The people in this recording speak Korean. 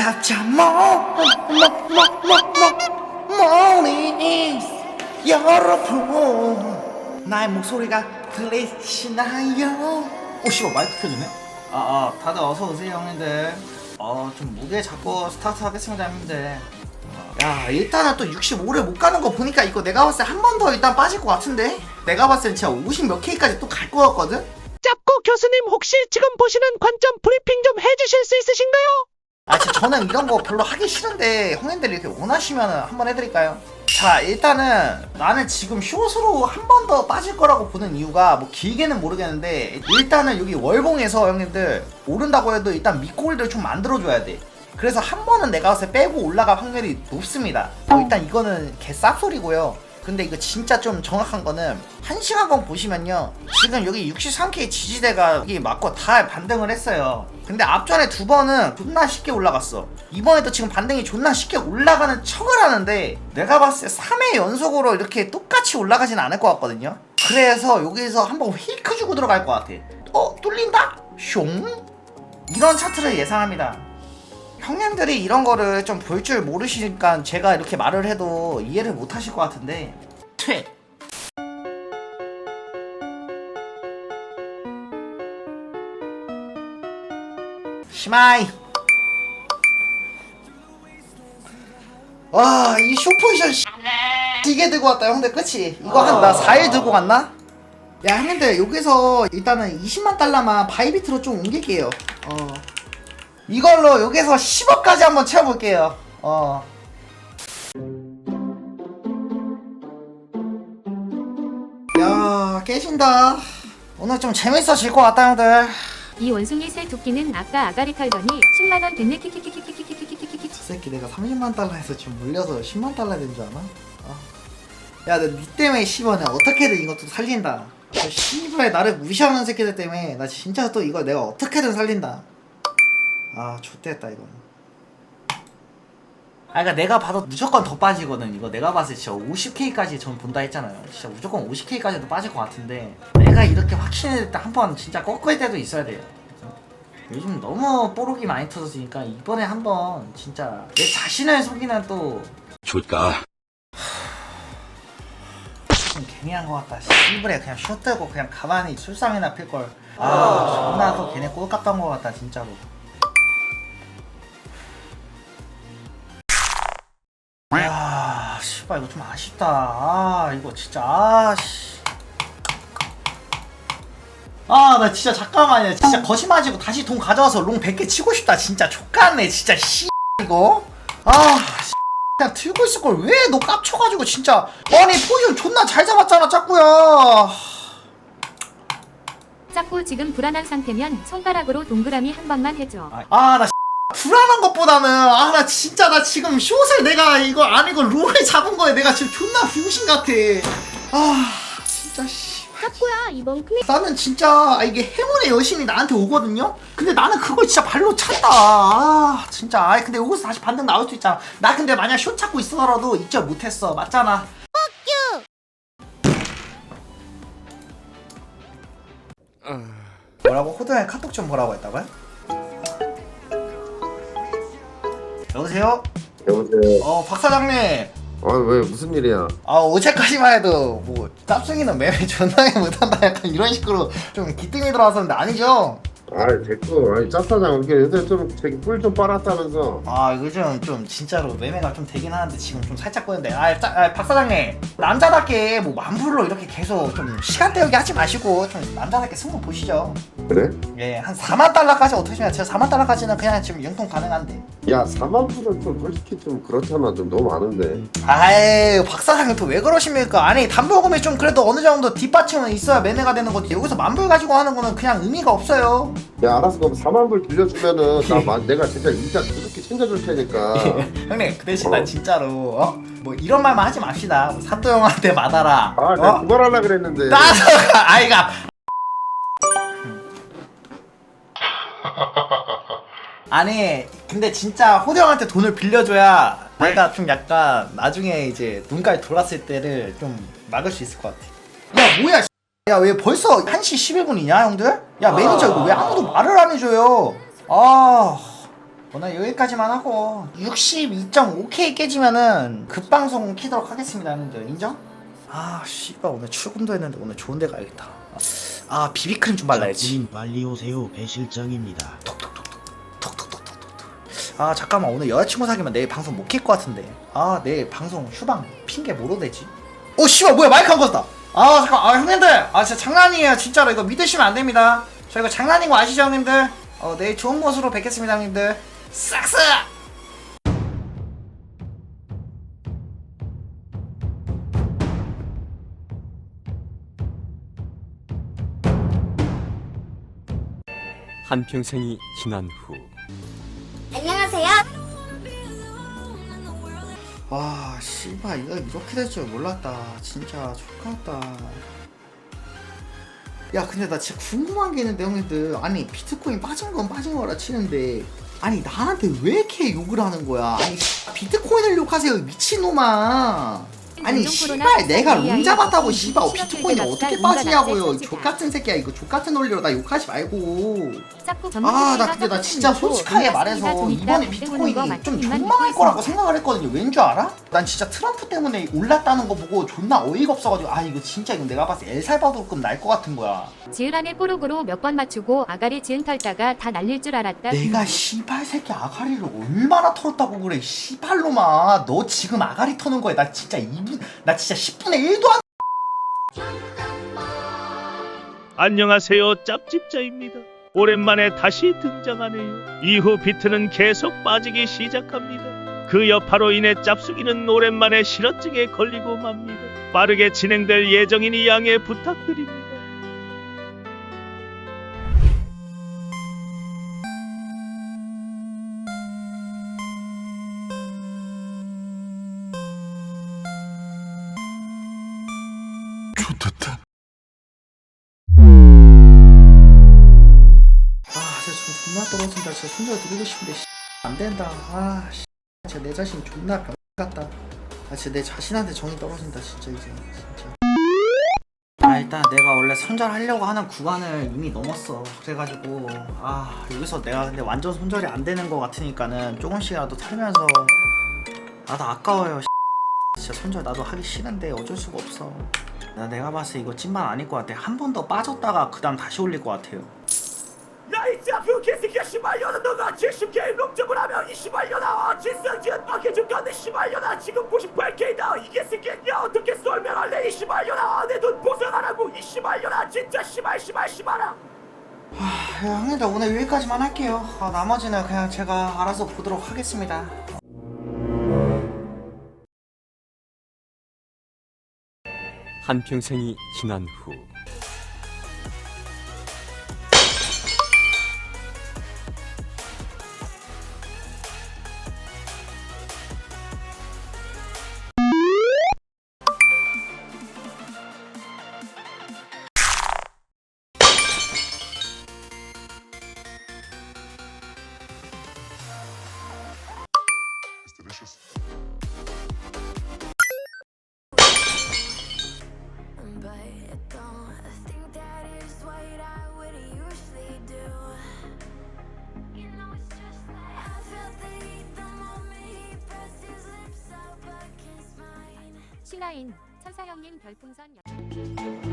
잡자 모모모모모모니 여러분 나의 목소리가 들리시나요? 오 씨발 마이크 켜지네? 아 아 다들 어서 오세요 형님들. 어 좀 무게 잡고 스타트 하겠습니다 형님들. 야 일단은 또 65를 못 가는 거 보니까 이거 내가 봤을 때 한 번 더 일단 빠질 것 같은데? 내가 봤을 때 진짜 50 몇 K까지 또 갈 것 같거든? 짭고 교수님 혹시 지금 보시는 관점 브리핑 좀 해주실 수 있으신가요? 아, 진짜 저는 이런 거 별로 하기 싫은데 형님들이 이렇게 원하시면 한번 해드릴까요? 자, 일단은 나는 지금 숏으로 한 번 더 빠질 거라고 보는 이유가 뭐 길게는 모르겠는데 일단은 여기 월봉에서 형님들 오른다고 해도 일단 밑골을 좀 만들어줘야 돼. 그래서 한 번은 내가 봤을 때 빼고 올라갈 확률이 높습니다. 어, 일단 이거는 개 쌉소리고요. 근데 이거 진짜 좀 정확한 거는 한 시간간 보시면요 지금 여기 63K 지지대가 여기 맞고 다 반등을 했어요 근데 앞전에 두 번은 존나 쉽게 올라갔어 이번에도 지금 반등이 존나 쉽게 올라가는 척을 하는데 내가 봤을 때 3회 연속으로 이렇게 똑같이 올라가진 않을 것 같거든요 그래서 여기서 한번 힐크 주고 들어갈 것 같아 어? 뚫린다? 숑? 이런 차트를 예상합니다 형님들이 이런 거를 좀 볼 줄 모르시니까 제가 이렇게 말을 해도 이해를 못 하실 것 같은데. 퇴. 시마이. 와 이 쇼포지션 씨, 이게 들고 왔다 형들. 그치? 이거 한 나 4일 들고 갔나? 야 형님들 여기서 일단은 20만 달러만 바이비트로 좀 옮길게요. 어 이걸로 여기서 10억까지 한번 채워볼게요. 어. 야, 깨진다. 오늘 좀 재밌어질 것 같다, 형들. 이 원숭이 새 토끼는 아까 아가리 털더니 10만 원 됐네 키키키키키키키키키키키 저 새끼 내가 30만 달러에서 지금 물려서 10만 달러 된 줄 아나? 어. 야, 너 니 때문에 10원에 어떻게든 이것도 살린다. 저 씨발 나를 무시하는 새끼들 때문에 나 진짜 또 이거 내가 어떻게든 살린다. 아, 좋됐다 이거. 아, 그러니까 내가 봐도 무조건 더 빠지거든. 이거 내가 봤을 때 진짜 50K까지 전 본다 했잖아요. 진짜 무조건 50K까지도 빠질 것 같은데 내가 이렇게 확신할 때한번 진짜 꺾을 때도 있어야 돼요. 요즘 너무 뽀록이 많이 터졌으니까 이번에 한번 진짜 내 자신을 속이는 또 좋다. 좀 괜히 한 것 같다. 씨부레 그냥 슛 들고 그냥 가만히 술상이나 필 걸. 아, 존나 또 걔네 꼴값던 것 같다 진짜로. 씨발 이거 좀 아쉽다. 아, 이거 진짜 아, 씨. 아, 나 진짜 잠깐만요. 진짜 거짓말지고 다시 돈 가져와서 롱 100개 치고 싶다. 진짜 족같네. 진짜 씨 이거. 아, 씨. 그냥 들고 있을 걸 왜 너 깝쳐가지고 진짜 아니 포지션 존나 잘 잡았잖아 짝구야 짝고 지금 불안한 상태면 손가락으로 동그라미 한 번만 해줘 아나 불안한 것보다는 아 나 진짜 나 지금 숏을 내가 이거 아니고 롤을 잡은 거에 내가 지금 존나 병신 같아 아 진짜 씨 짝고야 이번 클립 나는 진짜 아, 이게 행운의 여신이 나한테 오거든요? 근데 나는 그걸 진짜 발로 찬다. 아, 진짜. 아, 근데 여기서 다시 반등 나올 수 있잖아. 나 근데 만약 숏 찾고 있어더라도 입절 못했어. 맞잖아. 뭐라고? 호두에 카톡 좀 보라고 했다고요? 여보세요? 여보세요. 어, 박 사장님. 아 왜 무슨 일이야? 아 어제까지만 해도 뭐 짭승이는 매매 존나게 못한다 약간 이런 식으로 좀 기뜸이 들어왔었는데 아니죠? 아 됐고 아니 짭사장 이게 요새 좀 저기 뿔좀 빨았다면서. 아 요즘 좀 진짜로 매매가 좀 되긴 하는데 지금 좀 살짝 꼬는데 아, 짜, 아 박사장님 남자답게 뭐 만불로 이렇게 계속 좀 시간 때우기 하지 마시고 좀 남자답게 승부 보시죠 그래? 예 한 4만 달러까지 어떻게 생각해 제가 4만 달러까지는 그냥 지금 융통 가능한데 야 4만 불은 좀 솔직히 좀 그렇잖아 좀 너무 많은데. 아이 박사장님 또 왜 그러십니까 아니 담보금이 좀 그래도 어느 정도 뒷받침은 있어야 매매가 되는 거지 여기서 만불 가지고 하는 거는 그냥 의미가 없어요 야 알았어 그럼 4만 불 빌려주면은 나 마- 내가 진짜 이자 그렇게 챙겨줄 테니까. 형님 그 대신 나 어. 진짜로 어? 뭐 이런 말만 하지 맙시다 뭐 사또 형한테 받아라 아 내가 어? 그만하려 그랬는데. 나도 아이가 아니 근데 진짜 호정한테 돈을 빌려줘야 내가 좀 약간 나중에 이제 눈깔 돌았을 때를 좀 막을 수 있을 것 같아. 야 뭐야 야 왜 벌써 1시 11분이냐 형들? 야 매니저 이거 왜 아무도 말을 안 해줘요? 아 오늘 여기까지만 하고 62.5K 깨지면은 급방송 키도록 하겠습니다 형님들. 인정? 아 씨발 오늘 출근도 했는데 오늘 좋은 데 가야겠다. 아 비비크림 좀 발라야지. 님 빨리 오세요. 배 실장입니다. 아 잠깐만. 오늘 여자친구 사귀면 내일 방송 못 킬 것 같은데. 아 내일 방송 휴방 핑계 뭐로 되지? 오 씨발 뭐야. 마이크 안 껐다. 아 잠깐. 아 형님들. 아 진짜 장난이에요. 진짜로. 이거 믿으시면 안 됩니다. 저 이거 장난인 거 아시죠 형님들? 어 내일 좋은 모습으로 뵙겠습니다 형님들. 싹싹! 한평생이 지난 후 안녕하세요. 와 씨발 이거 이렇게 될 줄 몰랐다. 진짜 좋겠다. 야 근데 나 진짜 궁금한 게 있는데 형님들. 아니 비트코인 빠진 건 빠진 거라 치는데 아니 나한테 왜 이렇게 욕을 하는 거야? 아니 비트코인을 욕하세요 미친놈아 아니 씨발 내가 롱 잡았다고 씨발 비트코인이 어떻게 빠지냐고요. 족같은 새끼야 이거. 족같은 논리로 나 욕하지 말고. 아 나 근데 나 진짜 솔직하게 말해서 이번에 비트코인이 좀 존망할 거라고 생각을 했거든요. 왠 줄 알아? 난 진짜 트럼프 때문에 올랐다는 거 보고 존나 어이가 없어가지고 아 이거 진짜 이거 내가 봤을 때 엘살바도르급 날 것 같은 거야. 안에 뽀록으로 몇 번 맞추고 아가리 지은 털다가 다 날릴 줄 알았다. 내가 씨발 새끼 아가리를 얼마나 털었다고 그래 씨발로마. 너 지금 아가리 터는 거야. 나 진짜 2분 나 진짜 10분의 1도 안 안녕하세요 짭집자입니다. 오랜만에 다시 등장하네요. 이후 비트는 계속 빠지기 시작합니다. 그 여파로 인해 짭수기는 오랜만에 실어증에 걸리고 맙니다. 빠르게 진행될 예정이니 양해 부탁드립니다 아, 진짜 좀 존나 떨어진다. 진짜 손절 드리고 싶은데 씨, 안 된다. 아, 씨. 진짜 내 자신 존나 병 같다. 아, 진짜 내 자신한테 정이 떨어진다. 진짜 이제 진짜. 아, 일단 내가 원래 손절하려고 하는 구간을 이미 넘었어. 그래가지고 아 여기서 내가 근데 완전 손절이 안 되는 거 같으니까는 조금씩이라도 털면서 나도 아까워요. 진짜 손절 나도 하기 싫은데 어쩔 수가 없어. 나 내가 봤을 때 이거 찐만 아닐 것 같아. 한 번 더 빠졌다가 그 다음 다시 올릴 것 같아요. 야이 짝수 개새끼야 씨발년아 너가 70개의 롱점을 하면 이 씨발년아 질성지은 밖에 죽겠네 씨발년아 지금 98K다 이 개새끼야 어떻게 설명할래 이 씨발년아 내 돈 보상하라고 이 씨발년아 진짜 씨발 씨발 씨발아 야, 형님들 오늘 여기까지만 할게요. 아, 나머지는 그냥 제가 알아서 보도록 하겠습니다. 한평생이 지난 후. But 신라인 천사형님 별풍선 여-